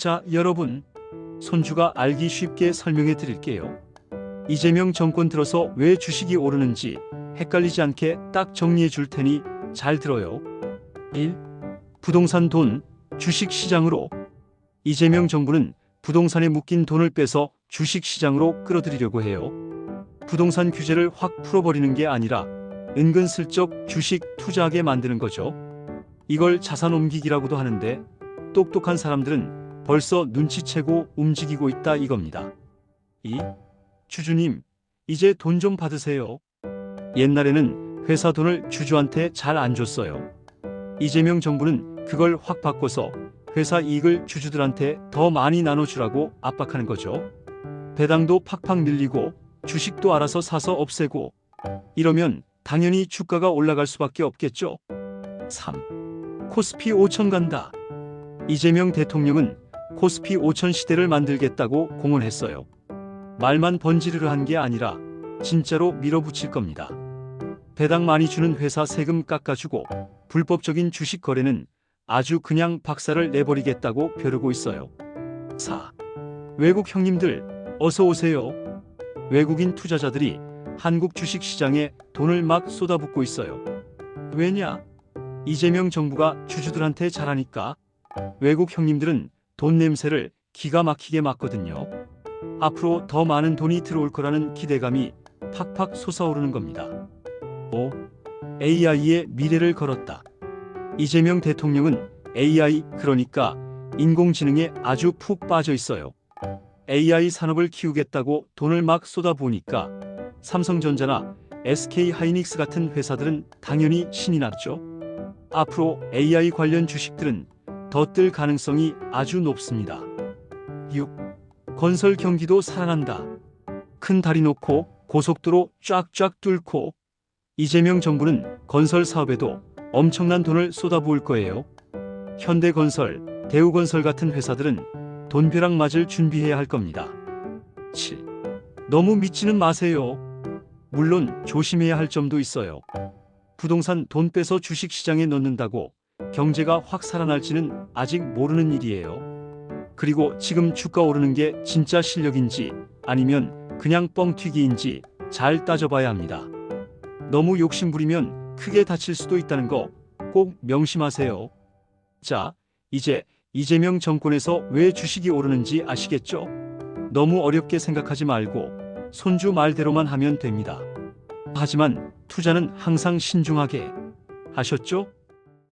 자, 여러분. 손주가 알기 쉽게 설명해 드릴게요. 이재명 정권 들어서 왜 주식이 오르는지 헷갈리지 않게 딱 정리해 줄 테니 잘 들어요. 1. 부동산 돈, 주식 시장으로. 이재명 정부는 부동산에 묶인 돈을 빼서 주식 시장으로 끌어들이려고 해요. 부동산 규제를 확 풀어버리는 게 아니라 은근슬쩍 주식 투자하게 만드는 거죠. 이걸 자산 옮기기라고도 하는데 똑똑한 사람들은 벌써 눈치채고 움직이고 있다 이겁니다. 2. 주주님, 이제 돈 좀 받으세요. 옛날에는 회사 돈을 주주한테 잘 안 줬어요. 이재명 정부는 그걸 확 바꿔서 회사 이익을 주주들한테 더 많이 나눠주라고 압박하는 거죠. 배당도 팍팍 늘리고 주식도 알아서 사서 없애고 이러면 당연히 주가가 올라갈 수밖에 없겠죠. 3. 코스피 5천 간다. 이재명 대통령은 코스피 5천 시대를 만들겠다고 공언했어요. 말만 번지르르 한 게 아니라 진짜로 밀어붙일 겁니다. 배당 많이 주는 회사 세금 깎아주고 불법적인 주식 거래는 아주 그냥 박살을 내버리겠다고 벼르고 있어요. 4. 외국 형님들 어서 오세요. 외국인 투자자들이 한국 주식 시장에 돈을 막 쏟아붓고 있어요. 왜냐? 이재명 정부가 주주들한테 잘하니까 외국 형님들은 돈 냄새를 기가 막히게 맡거든요. 앞으로 더 많은 돈이 들어올 거라는 기대감이 팍팍 솟아오르는 겁니다. 5. AI의 미래를 걸었다. 이재명 대통령은 AI 그러니까 인공지능에 아주 푹 빠져 있어요. AI 산업을 키우겠다고 돈을 막 쏟아부으니까 삼성전자나 SK 하이닉스 같은 회사들은 당연히 신이 났죠. 앞으로 AI 관련 주식들은 더 뜰 가능성이 아주 높습니다. 6. 건설 경기도 살아난다. 큰 다리 놓고 고속도로 쫙쫙 뚫고 이재명 정부는 건설 사업에도 엄청난 돈을 쏟아부을 거예요. 현대건설, 대우건설 같은 회사들은 돈벼락 맞을 준비해야 할 겁니다. 7. 너무 믿지는 마세요. 물론 조심해야 할 점도 있어요. 부동산 돈 빼서 주식 시장에 넣는다고 경제가 확 살아날지는 아직 모르는 일이에요. 그리고 지금 주가 오르는 게 진짜 실력인지 아니면 그냥 뻥튀기인지 잘 따져봐야 합니다. 너무 욕심부리면 크게 다칠 수도 있다는 거 꼭 명심하세요. 자, 이제 이재명 정권에서 왜 주식이 오르는지 아시겠죠? 너무 어렵게 생각하지 말고 손주 말대로만 하면 됩니다. 하지만 투자는 항상 신중하게 하셨죠?